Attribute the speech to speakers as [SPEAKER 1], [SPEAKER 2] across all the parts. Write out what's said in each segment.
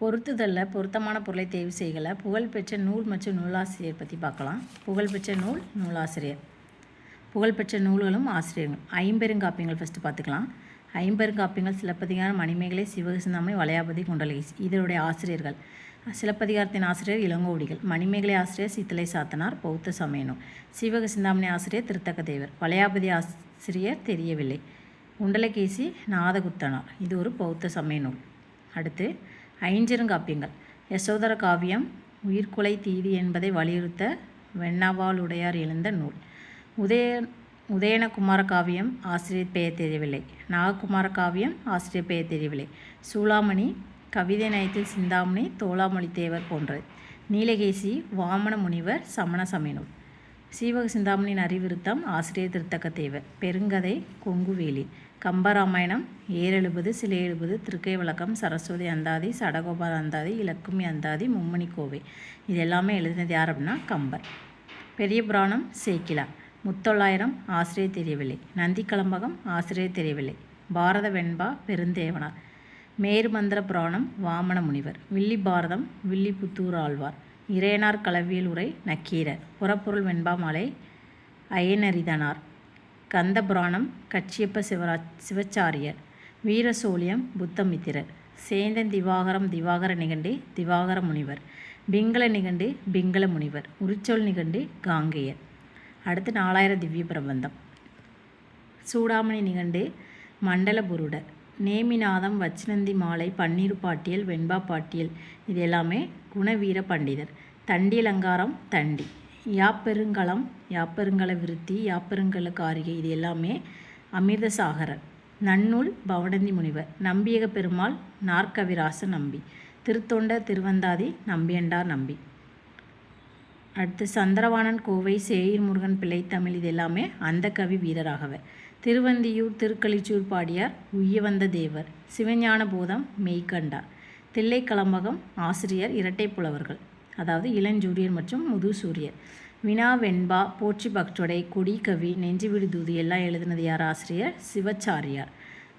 [SPEAKER 1] பொருத்துதலில் பொருத்தமான பொருளை தேர்வு செய்கல. புகழ்பெற்ற நூல் மற்றும் நூலாசிரியர் பற்றி பார்க்கலாம் புகழ்பெற்ற நூல் நூலாசிரியர். புகழ்பெற்ற நூல்களும் ஆசிரியர்களும் ஐம்பெருங்காப்பியங்கள் ஃபஸ்ட்டு பார்த்துக்கலாம் ஐம்பெருங்காப்பியங்கள் சிலப்பதிகாரம் மணிமேகலை சிவகசிந்தாமை வளையாபதி குண்டலகேசி. இதனுடைய ஆசிரியர்கள். சிலப்பதிகாரத்தின் ஆசிரியர் இளங்கோவடிகள் மணிமேகலை ஆசிரியர் சித்தலை சாத்தனார் பௌத்த சமயனும் சிவக சிந்தாமணி ஆசிரியர் திருத்தக்க தேவர் வளையாபதி ஆசிரியர் தெரியவில்லை. குண்டலகேசி நாதகுத்தனார் இது ஒரு பௌத்த சமய நூல் அடுத்து ஐஞ்சிறுங்காப்பியங்கள் யசோதர காவியம் உயிர்கொலை தீதி என்பதை வலியுறுத்த வெண்ணவாளுடையார் எழுந்த நூல். உதய உதயனகுமார காவியம் ஆசிரியர் பெயர் தெரியவில்லை. நாககுமார காவியம் ஆசிரியர் பெயர் தெரியவில்லை. சூளாமணி கவிதை நயத்தில் சிந்தாமணி தோளாமொழி தேவர் போன்றது. நீலகேசி வாமன முனிவர் சமண சமயநூல் சீவக சிந்தாமணியின் அறிவிருத்தம் ஆசிரியர் திருத்தக்க தேவர். பெருங்கதை கொங்குவேலி. கம்பராமாயணம் ஏறெழுபது சிலை எழுபது திருக்கை விளக்கம் சரஸ்வதி அந்தாதி சடகோபால் அந்தாதி இலக்குமி அந்தாதி மும்மணி கோவை. இது எல்லாமே எழுதினது யார் அப்படின்னா கம்பர். பெரிய புராணம் சேக்கிலா. முத்தொள்ளாயிரம் ஆசிரியர் தெரியவில்லை. நந்தி கலம்பகம் ஆசிரியர் தெரியவில்லை. பாரத வெண்பா பெருந்தேவனார். மேருமந்திர புராணம் வாமன முனிவர். வில்லி பாரதம் வில்லிபுத்தூர் ஆழ்வார். இறையனார் கலவியல் உரை நக்கீரர். புறப்பொருள் வெண்பா மலை அயனரிதனார். கந்தபுராணம் கச்சியப்ப சிவரா சிவச்சாரியர் வீரசோழியம் புத்தமித்திரர் சேந்தன் திவாகரம் திவாகர நிகண்டு திவாகர முனிவர் பிங்கள நிகண்டு பிங்கள முனிவர் உரிச்சொல் நிகண்டு காங்கேயர். அடுத்து நாலாயிரம் திவ்ய பிரபந்தம். சூடாமணி நிகண்டு மண்டலபுருடர் நேமிநாதம் வச்சினந்தி மாலை பன்னீர் பாட்டியல் வெண்பா பாட்டியல் இது எல்லாமே குணவீர பண்டிதர் தண்டி அலங்காரம் தண்டி. யாப்பெருங்கலம் யாப்பெருங்கல விருத்தி யாப்பெருங்கல காரிகை இது எல்லாமே அமிர்தசாகரர் நன்னூல் பவடந்தி முனிவர் நம்பியக பெருமாள் நாற்கவிராச நம்பி. திருத்தொண்ட திருவந்தாதி நம்பியண்டார் நம்பி. அடுத்து சந்திரவாணன் கோவை சேயிர் முருகன் பிள்ளை தமிழ் இது எல்லாமே அந்த கவி வீரராகவர். திருவந்தியூர் திருக்களிச்சூர் பாடியார் உய்யவந்த தேவர் சிவஞான போதம் மெய்கண்டார் தில்லை ஆசிரியர் இரட்டை புலவர்கள். அதாவது இளஞ்சூரியர் மற்றும் முதுசூரியர் வினா வெண்பா போற்றி பக்டொடை கொடி கவி நெஞ்சுவிடு தூது எல்லாம் எழுதினது யார்? ஆசிரியர் சிவச்சாரியார்.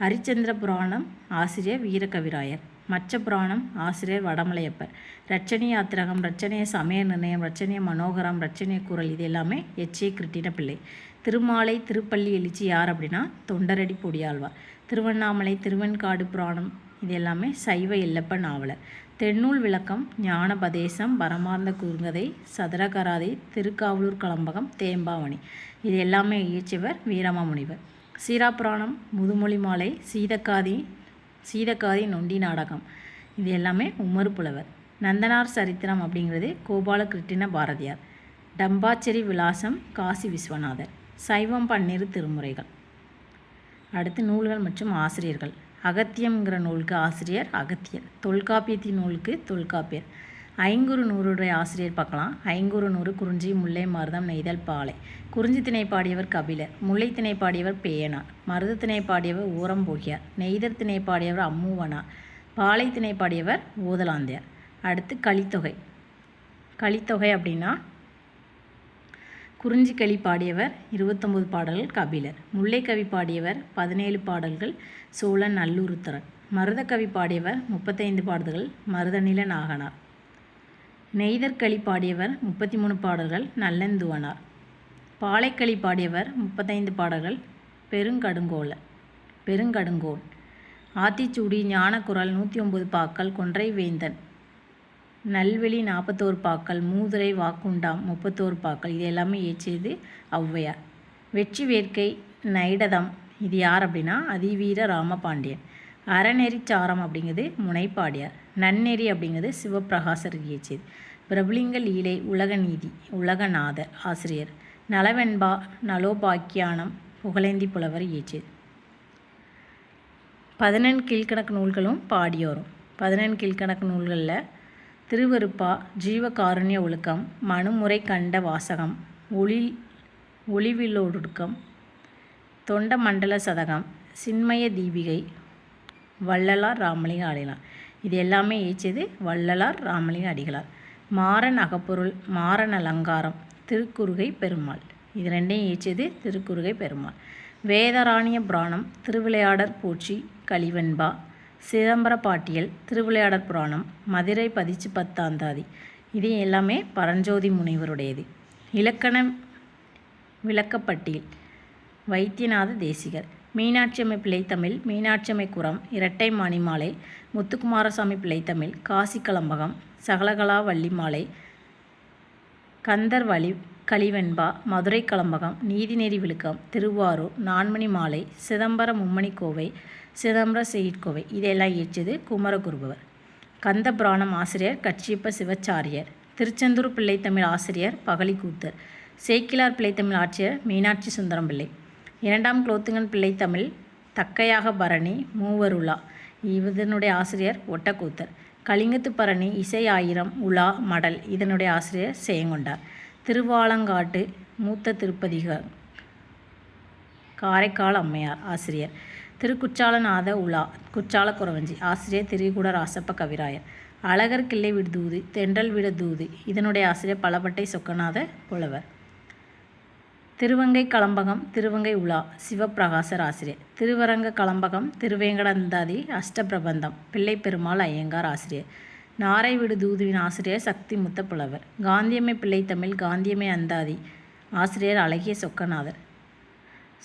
[SPEAKER 1] ஹரிச்சந்திர புராணம் ஆசிரியர் வீரகவிராயர். மச்ச புராணம் ஆசிரியர் வடமலையப்பர். ரச்சனை யாத்திரகம் ரச்சனைய சமய நிர்ணயம் ரச்சனைய மனோகரம் ரச்சனைய குரல் இது எல்லாமே எச்ஏ கிருட்டின பிள்ளை திருமாலை திருப்பள்ளி எழுச்சி யார் அப்படின்னா தொண்டரடி பொடியாழ்வார். திருவண்ணாமலை திருவெண்காடு புராணம் இது எல்லாமே சைவ எல்லப்ப நாவலர். தென்னூல் விளக்கம் ஞானபதேசம் பரமார்ந்த குறுங்கதை சதுரகராதை திருக்காவலூர் கலம்பகம் தேம்பாவணி. இது எல்லாமே இயற்றியவர் வீரமாமுனிவர். சீராபுராணம் முதுமொழி மாலை சீதக்காதி சீதக்காதி நொண்டி நாடகம். இது எல்லாமே உமர் புலவர். நந்தனார் சரித்திரம் அப்படிங்கிறது கோபாலகிருட்டின பாரதியார். டம்பாச்சேரி விலாசம் காசி விஸ்வநாதர். சைவம் பன்னிரு திருமுறைகள். அடுத்து நூல்கள் மற்றும் ஆசிரியர்கள். அகத்தியம்ங்கிற நூலுக்கு ஆசிரியர் அகத்தியர். தொல்காப்பியத்தின் நூலுக்கு தொல்காப்பியர். ஐங்குறு நூறுடைய ஆசிரியர் பார்க்கலாம். ஐங்குறு நூறு குறிஞ்சி முல்லை மருதம் நெய்தல் பாலை. குறிஞ்சி திணை பாடியவர் கபிலர் முல்லை திணை பாடியவர் பேயனார். மருத திணை பாடியவர் ஊரம்போகியார் நெய்தர் திணை பாடியவர் அம்மூவனார். பாலை திணை பாடியவர் ஓதலாந்தியார். அடுத்து கலித்தொகை. கலித்தொகை அப்படின்னா குறிஞ்சிக்களி பாடியவர் இருபத்தொம்பது பாடல்கள் கபிலர். முல்லைக்கவி பாடியவர் பதினேழு பாடல்கள் சோழன் நல்லுருத்தரன் மருதக்கவி பாடியவர் முப்பத்தைந்து பாடல்கள் மருதநில நாகனார். நெய்தற்களி பாடியவர் முப்பத்தி மூணு பாடல்கள் நல்லந்துவனார். பாலைக்களி பாடியவர் முப்பத்தைந்து பாடல்கள் பெருங்கடுங்கோல பெருங்கடுங்கோல் ஆத்திச்சூடி ஞானக்குரல் நூற்றி ஒம்பது பாக்கள் கொன்றை வேந்தன் நல்வெளி நாற்பத்தோரு பாக்கள் மூதுரை வாக்குண்டாம் முப்பத்தோரு பாக்கள் இது எல்லாமே ஏற்றியது ஔவையார். வெற்றி வேட்கை நைடதம் இது யார் அப்படின்னா அதிவீர ராமபாண்டியன். அறநெறி சாரம் அப்படிங்கிறது முனைப்பாடியார். நன்னெறி அப்படிங்கிறது சிவபிரகாசர் இயற்றியது. பிரபுலிங்க லீலை உலக நீதி உலகநாதர் ஆசிரியர். நலவெண்பா நலோபாக்கியானம் புகழேந்தி புலவர் இயற்றியது. பதினெண் கீழ்கணக்கு நூல்களும் பாடியோரும். பதினெண் கீழ்கணக்கு நூல்களில் திருவருப்பா ஜீவகாருண்ய ஒழுக்கம் மனுமுறை கண்ட வாசகம் ஒளி ஒளிவிலோடுக்கம் தொண்ட மண்டல சதகம் சின்மய தீபிகை வள்ளலார் ராமலிங்க அடிகளார். இது எல்லாமே ஏச்சது வள்ளலார் ராமலிங்க அடிகளார். மாறன் அகப்பொருள் மாறன் அலங்காரம் திருக்குறுகை பெருமாள். இது ரெண்டையும் ஏச்சது திருக்குறுகை பெருமாள். வேதராணிய புராணம் திருவிளையாடற் பூச்சி கலிவெண்பா சிதம்பரப்பாட்டியல் திருவிளையாடற் புராணம் மதுரை பதிச்சு பத்தாந்தாதி இது எல்லாமே பரஞ்சோதி முனிவருடையது. இலக்கண விளக்கப்பட்டியல். வைத்தியநாத தேசிகர். மீனாட்சியம்மை பிள்ளைத்தமிழ் மீனாட்சியம்மை குரம் இரட்டை மணிமாலை முத்துக்குமாரசாமி பிள்ளைத்தமிழ் காசி கலம்பகம் சகலகலா வள்ளிமாலை கந்தர் வழி கலிவெண்பா மதுரை கலம்பகம் நீதிநெறி விழுக்கம் திருவாரூர் நான்மணி மாலை சிதம்பர மும்மணி கோவை சிதம்பர செய்யிற்கோவை இதையெல்லாம் இயற்றியது குமரகுருபவர். கந்த புராணம் ஆசிரியர் கச்சியப்ப சிவச்சாரியர். திருச்செந்தூர் பிள்ளைத்தமிழ் ஆசிரியர் பகலிக்கூத்தர். சேக்கிலார் பிள்ளைத்தமிழ் ஆட்சியர் மீனாட்சி சுந்தரம் பிள்ளை. இரண்டாம் குலோத்துங்கன் பிள்ளைத்தமிழ் தக்கையாக பரணி மூவருலா இதனுடைய ஆசிரியர் ஒட்டக்கூத்தர். கலிங்கத்து பரணி இசை ஆயிரம் உலா மடல். இதனுடைய ஆசிரியர் செயங்கொண்டார். திருவாலங்காட்டு மூத்த திருப்பதிக காரைக்கால் அம்மையார் ஆசிரியர். திருக்குற்றாலநாத உலா குற்றால குறவஞ்சி ஆசிரியர் திரிகுட ராசப்ப கவிராயர். அழகர் கிள்ளை விடுதூது தென்றல் விட தூது இதனுடைய ஆசிரியர் பலபட்டை சொக்கநாத புலவர். திருவங்கை கலம்பகம் திருவங்கை உலா சிவப்பிரகாசர் ஆசிரியர் திருவரங்க கலம்பகம் திருவேங்கடந்தாதி அஷ்டபிரபந்தம் பிள்ளை பெருமாள் ஐயங்கார் ஆசிரியர் நாரை விடு தூதுவின் ஆசிரியர் சக்தி முத்த புலவர். காந்தியம்மை பிள்ளைத்தமிழ் காந்தியம்மை அந்தாதி ஆசிரியர் அழகிய சொக்கநாதர்.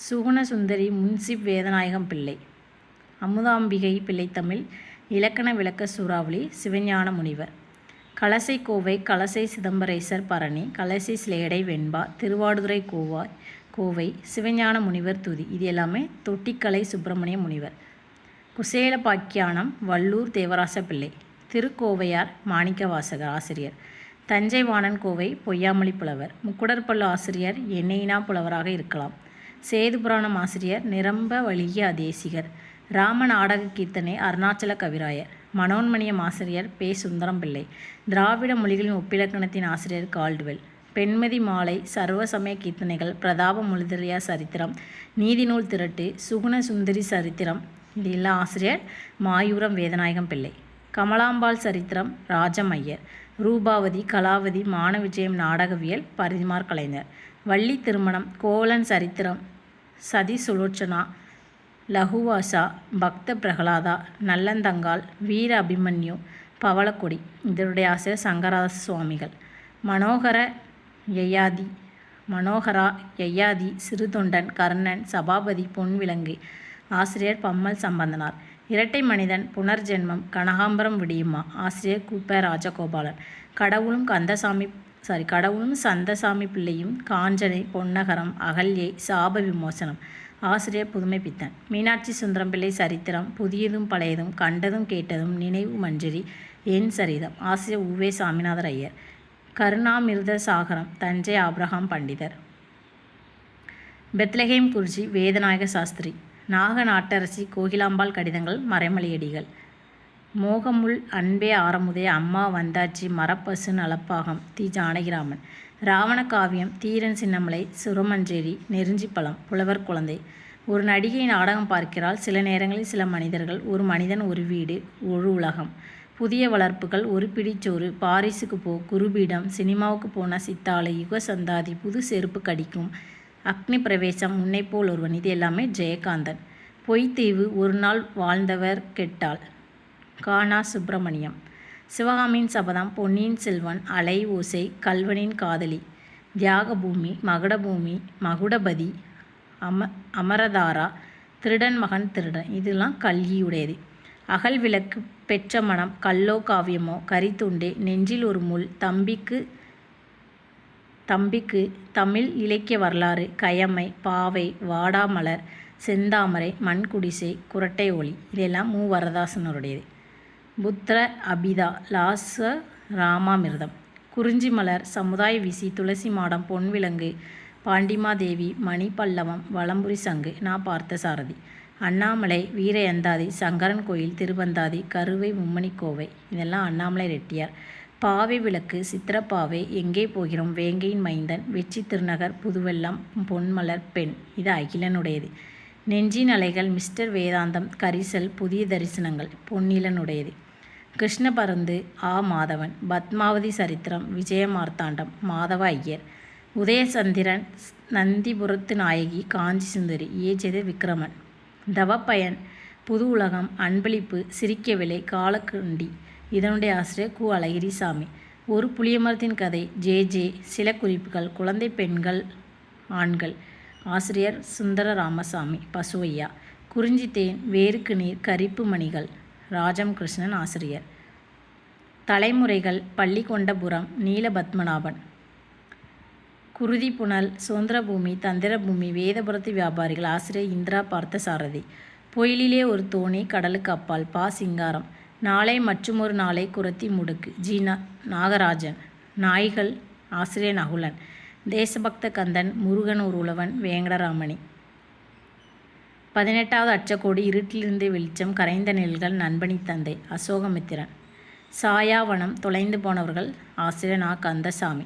[SPEAKER 1] சுகுண சுந்தரி முன்சிப் வேதநாயகம் பிள்ளை. அமுதாம்பிகை பிள்ளைத்தமிழ் இலக்கண விளக்க சூறாவளி சிவஞான முனிவர். கலசை கோவை கலசை சிதம்பரேசர் பரணி கலசை சிலேடை வெண்பா திருவாடுதுறை கோவாய் கோவை சிவஞான முனிவர் துதி. இது எல்லாமே தொட்டிக்கலை சுப்பிரமணிய முனிவர். குசேல பாக்கியானம் வள்ளூர் தேவராச பிள்ளை திருக்கோவையார் மாணிக்கவாசகர் ஆசிரியர். தஞ்சை வாணன் கோவை பொய்யாமொழி புலவர். முக்குடற்பள்ளு ஆசிரியர் எண்ணெயினா புலவராக இருக்கலாம். சேது புராணம் ஆசிரியர் நிரம்ப வலிய தேசிகர் ராம நாடக கீர்த்தனை அருணாச்சல கவிராயர். மனோன்மணியம் ஆசிரியர் பே. சுந்தரம் பிள்ளை திராவிட மொழிகளின் ஒப்பிலக்கணத்தின் ஆசிரியர் கால்டுவெல். பெண்மதி மாலை சர்வசமய கீர்த்தனைகள் பிரதாப முழுதலியா சரித்திரம் நீதிநூல் திரட்டு சுகுண சுந்தரி சரித்திரம். இது ஆசிரியர் மாயூரம் வேதநாயகம் பிள்ளை. கமலாம்பாள் சரித்திரம் ராஜமையர் ரூபாவதி கலாவதி மானவிஜயம் நாடகவியல் பரிமார் கலைஞர். வள்ளி திருமணம் கோவலன் சரித்திரம் சதி சுலோச்சனா லகுவாசா பக்த பிரகலாதா நல்லந்தங்கால் வீர அபிமன்யு பவளக்கொடி இதனுடைய ஆசிரியர் சங்கராத சுவாமிகள். மனோகர யயாதி மனோகரா யயாதி சிறுதொண்டன் கர்ணன் சபாபதி பொன்விலங்கு ஆசிரியர் பம்மல் சம்பந்தனார். இரட்டை மனிதன் புனர்ஜென்மம் கனகாம்பரம் விடியுமா ஆசிரியர் குப்ப ராஜகோபாலன். கடவுளும் கந்தசாமி சாரி கடவுளும் சந்தசாமி பிள்ளையும் காஞ்சனை பொன்னகரம் அகல்யை சாப விமோசனம். ஆசிரியர் புதுமை பித்தன் மீனாட்சி சுந்தரம் பிள்ளை சரித்திரம் புதியதும் பழையதும் கண்டதும் கேட்டதும் நினைவு மஞ்சரி என் சரிதம். ஆசிரியர் உவே சாமிநாதர் ஐயர். கருணாமிருத சாகரம் தஞ்சை ஆப்ரஹாம் பண்டிதர். பெத்லஹேம் குருஜி வேதநாயக சாஸ்திரி. நாக நாட்டரசி கோகிலாம்பாள் கடிதங்கள் மறைமலையடிகள். மோகமுள் அன்பே ஆரமுதே அம்மா வந்தாச்சி மரப்பசு நலப்பாகம் தி. ஜானகிராமன். ராவண காவியம் தீரன் சின்னமலை சுரமஞ்சேரி நெருஞ்சிப்பழம் புலவர் குழந்தை. ஒரு நடிகை நாடகம் பார்க்கிறாள். சில நேரங்களில் சில மனிதர்கள் ஒரு மனிதன் ஒரு வீடு ஒரு உலகம். புதிய வளர்ப்புகள் ஒரு பிடிச்சோறு பாரிஸுக்கு போ குருபீடம் சினிமாவுக்கு போன சித்தாலை யுக சந்தாதி புது செருப்பு கடிக்கும் அக்னி பிரவேசம் போல் ஒருவன். இது எல்லாமே ஜெயகாந்தன். பொய்த்தீவு ஒரு நாள் வாழ்ந்தவர் கெட்டாள். கானா சுப்பிரமணியம். சிவகாமியின் சபதம் பொன்னியின் செல்வன் அலை ஓசை கல்வனின் காதலி தியாகபூமி மகுடபூமி மகுடபதி அம அமரதாரா திருடன் மகன் திருடன் இதெல்லாம் கல்கியுடையது. அகல் விளக்கு பெற்ற மனம் கல்லோ காவியமோ கரித்துண்டே நெஞ்சில் ஒரு முள் தம்பிக்கு தம்பிக்கு தமிழ் இலக்கிய வரலாறு கயமை பாவை வாடாமலர் செந்தாமரை மண்குடிசை குரட்டை ஒளி இதெல்லாம் மு. வரதாசனருடையது. புத்திர அபிதா லாச ராமாமிர்தம். குறிஞ்சி மலர் சமுதாய விசி துளசி மாடம் பொன்விலங்கு பாண்டிமாதேவி மணி பல்லவம் வளம்புரி சங்கு நான் பார்த்த சாரதி. அண்ணாமலை வீரயந்தாதி சங்கரன் கோயில் திருவந்தாதி கருவை மும்மணி கோவை. இதெல்லாம் அண்ணாமலை ரெட்டியார். பாவை விளக்கு சித்திரப்பாவை எங்கே போகிறோம் வேங்கையின் மைந்தன் வெற்றி திருநகர் புதுவெல்லம் பொன்மலர் பெண். இது அகிலனுடையது. நெஞ்சின் அலைகள் மிஸ்டர் வேதாந்தம் கரிசல் புதிய தரிசனங்கள் பொன்னிலனுடையது. கிருஷ்ண பருந்து ஆ மாதவன் பத்மாவதி சரித்திரம் விஜயமார்த்தாண்டம் மாதவ ஐயர் உதயசந்திரன் நந்திபுரத்து நாயகி காஞ்சி சுந்தரி ஏஜெது விக்ரமன் தவப்பயன் புது உலகம் அன்பளிப்பு சிரிக்கவில்லை காலக்கண்டி இதனுடைய ஆசிரியர் கு. அழகிரிசாமி. ஒரு புளியமரத்தின் கதை ஜே ஜே சில குறிப்புகள் குழந்தை பெண்கள் ஆண்கள். ஆசிரியர் சுந்தர ராமசாமி பசுவையா குறிஞ்சி தேன் வேருக்கு நீர் கரிப்பு மணிகள் ராஜம் கிருஷ்ணன் ஆசிரியர். தலைமுறைகள் பள்ளிகொண்டபுரம் நீலபத்மநாபன். குருதி புனல் சுதந்திரபூமி தந்திரபூமி வேதபுரத்து வியாபாரிகள் ஆசிரியர் இந்திரா பார்த்தசாரதி. பொயிலிலே ஒரு தோணி கடலுக்கு அப்பால் பா சிங்காரம். நாளை மற்றுமொரு நாளை குரத்தி முடுக்கு ஜீனா நாகராஜன். நாய்கள் ஆசிரியர் நகுலன் தேசபக்த கந்தன் முருகன் ஒரு உழவன் வேங்கடராமணி. பதினெட்டாவது அச்சக்கோடி இருட்டிலிருந்து வெளிச்சம் கரைந்த நெல்கள் நண்பனி தந்தை அசோகமித்திரன். சாயாவனம் தொலைந்து போனவர்கள் ஆசிரியர் நா கந்தசாமி.